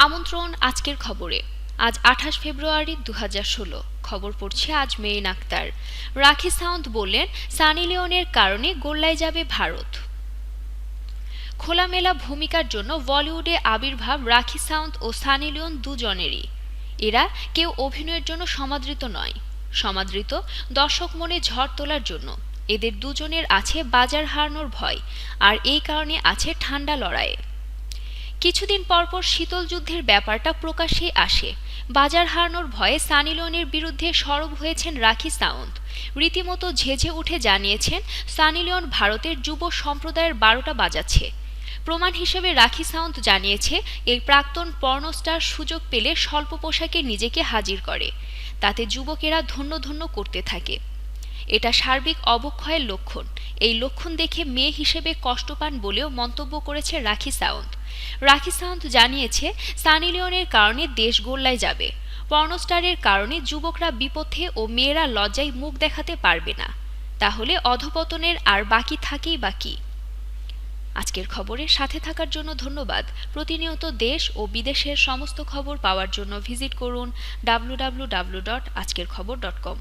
আমন্ত্রণ আজকের খবরে। আজ আঠাশ ফেব্রুয়ারি দু হাজার ষোলো। খবর পড়ছে আজ মেরিন আক্তার। রাখি সাউন্দ বললেন, সানি লিওনের কারণে গোল্লায় যাবে ভারত। খোলামেলা ভূমিকার জন্য বলিউডে আবির্ভাব রাখি সাউন্দ ও সানি লিওন দুজনেরই। এরা কেউ অভিনয়ের জন্য সমাদৃত নয়। সমাদৃত, দর্শক মনে ঝড় তোলার জন্য। এদের দুজনের আছে বাজার হারানোর ভয়। আর এই কারণে আছে ঠান্ডা লড়াইয়ে। কিছুদিন পরপর শীতল যুদ্ধের ব্যাপারটা প্রকাশ্যে আসে। বাজার হারানোর ভয়ে সানি লিওনের বিরুদ্ধে সরব হয়েছেন রাখি সাউন্দ। রীতিমতো ঝেঝে উঠে জানিয়েছেন, সানি লিওন ভারতের যুব সম্প্রদায়ের বারোটা বাজাচ্ছে। প্রমাণ হিসেবে রাখি সাউন্দ জানিয়েছে, এই প্রাক্তন পর্নস্টার সুযোগ পেলে স্বল্প পোশাকে নিজেকে হাজির করে। তাতে যুবকেরা ধন্য ধন্য করতে থাকে। এটা সার্বিক অবক্ষয়ের লক্ষণ। এই লক্ষণ দেখে মেয়ে হিসেবে কষ্ট পান বলেও মন্তব্য করেছে রাখি সাউন্দ। রাখি সাউন্দ জানিয়েছে সানি লিওনের কারণে দেশ গোল্লায় যাবে। পর্নস্টারের কারণে যুবকরা বিপথে ও মেয়েরা লজ্জায় মুখ দেখাতে পারবে না। তাহলে অধপতনের আর বাকি থাকেই বাকি আজকের খবরে সাথে থাকার জন্য ধন্যবাদ। প্রতিনিয়ত দেশ ও বিদেশের সমস্ত খবর পাওয়ার জন্য ভিজিট করুন ডাব্লু আজকের খবর ডট কম